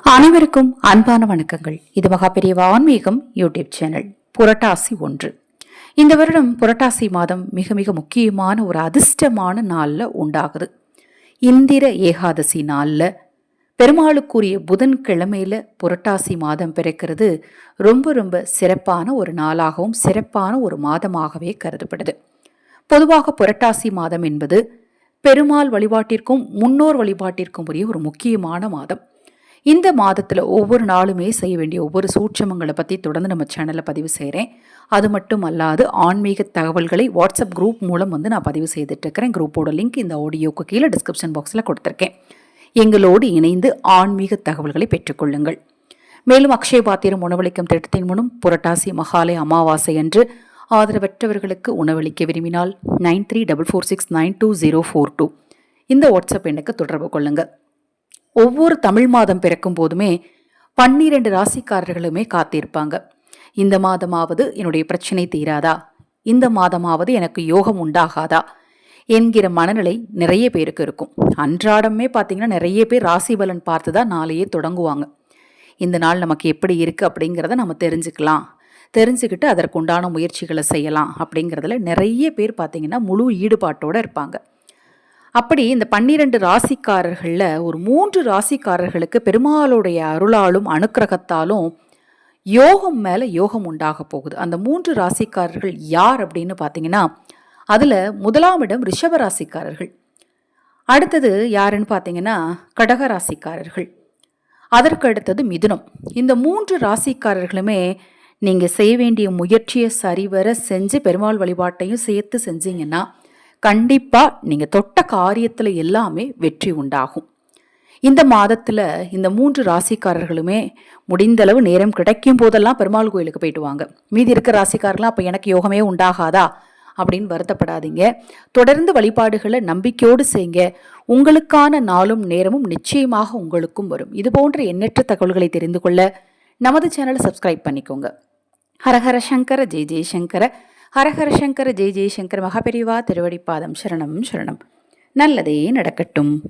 அனைவருக்கும் அன்பான வணக்கங்கள். இது மகாபெரிய ஆன்மீகம் யூடியூப் சேனல் புரட்டாசி ஒன்று. இந்த வருடம் புரட்டாசி மாதம் மிக மிக முக்கியமான ஒரு அதிர்ஷ்டமான நாளில் உண்டாகுது. இந்திர ஏகாதசி நாளில் பெருமாளுக்குரிய புதன்கிழமையில புரட்டாசி மாதம் பிறக்கிறது ரொம்ப ரொம்ப சிறப்பான ஒரு நாளாகவும் சிறப்பான ஒரு மாதமாகவே கருதப்படுது. பொதுவாக புரட்டாசி மாதம் என்பது பெருமாள் வழிபாட்டிற்கும் முன்னோர் வழிபாட்டிற்கும் உரிய ஒரு முக்கியமான மாதம். இந்த மாதத்தில் ஒவ்வொரு நாளுமே செய்ய வேண்டிய ஒவ்வொரு சூட்சமங்களை பற்றி தொடர்ந்து நம்ம சேனலில் பதிவு செய்கிறேன் அது மட்டும் அல்லாது ஆன்மீக தகவல்களை வாட்ஸ்அப் குரூப் மூலம் வந்து நான் பதிவு செய்துட்ருக்கிறேன் குரூப்போட லிங்க் இந்த ஆடியோக்கு கீழே டிஸ்கிரிப்ஷன் பாக்ஸில் கொடுத்துருக்கேன். எங்களோடு இணைந்து ஆன்மீக தகவல்களை பெற்றுக்கொள்ளுங்கள். மேலும் அக்ஷய பாத்திரம் உணவளிக்கும் திட்டத்தின் மூலம் புரட்டாசி மகாலய அமாவாசை அன்று ஆதரவற்றவர்களுக்கு உணவளிக்க விரும்பினால் nine three double four six nine two zero four two. இந்த வாட்ஸ்அப் எண்ணுக்கு தொடர்பு கொள்ளுங்கள் ஒவ்வொரு தமிழ் மாதம் பிறக்கும் போதுமே பன்னிரண்டு ராசிக்காரர்களுமே காத்திருப்பாங்க. இந்த மாதமாவது என்னுடைய பிரச்சனை தீராதா? இந்த மாதமாவது எனக்கு யோகம் உண்டாகாதா? என்கிற மனநிலை நிறைய பேருக்கு இருக்கும். அன்றாடமே பார்த்தீங்கன்னா நிறைய பேர் ராசி பலன் பார்த்து தான் நாளையே தொடங்குவாங்க. இந்த நாள் நமக்கு எப்படி இருக்குது அப்படிங்கிறத நம்ம தெரிஞ்சுக்கலாம். தெரிஞ்சுக்கிட்டு அதற்குண்டான முயற்சிகளை செய்யலாம் அப்படிங்கிறதுல நிறைய பேர் பார்த்தீங்கன்னா முழு ஈடுபாட்டோடு இருப்பாங்க. அப்படி இந்த பன்னிரண்டு ராசிக்காரர்களில் ஒரு மூன்று ராசிக்காரர்களுக்கு பெருமாளுடைய அருளாலும் அனுக்கிரகத்தாலும் யோகம் மேலே யோகம் உண்டாக போகுது. அந்த மூன்று ராசிக்காரர்கள் யார் அப்படின்னு பார்த்தீங்கன்னா அதில் முதலாம் இடம் ரிஷப ராசிக்காரர்கள். அடுத்தது யாருன்னு பார்த்தீங்கன்னா கடக ராசிக்காரர்கள். அதற்கு அடுத்தது மிதுனம். இந்த மூன்று ராசிக்காரர்களுமே நீங்கள் செய்ய வேண்டிய முயற்சியை சரிவர செஞ்சு பெருமாள் வழிபாட்டையும் சேர்த்து செஞ்சீங்கன்னா கண்டிப்பாக நீங்கள் தொட்ட காரியத்தில் எல்லாமே வெற்றி உண்டாகும். இந்த மாதத்தில் இந்த மூன்று ராசிக்காரர்களுமே முடிந்தளவு நேரம் கிடைக்கும் போதெல்லாம் பெருமாள் கோயிலுக்கு போயிட்டு வாங்க. மீதி இருக்க ராசிக்காரர்களாம் அப்போ எனக்கு யோகமே உண்டாகாதா? அப்படின்னு வருத்தப்படாதீங்க. தொடர்ந்து வழிபாடுகளை நம்பிக்கையோடு செய்யுங்க. உங்களுக்கான நாளும் நேரமும் நிச்சயமாக உங்களுக்கும் வரும். இது போன்ற எண்ணற்ற தகவல்களை தெரிந்து கொள்ள நமது சேனலை சப்ஸ்கிரைப் பண்ணிக்கோங்க. ஹரஹர சங்கர ஜெய் ஜெய்சங்கர. ஹரஹர சங்கர ஜெய் ஜெய்சங்கர் மகாபெரிவா திருவடிப்பாதம் சரணம் சரணம். நல்லதே நடக்கட்டும்.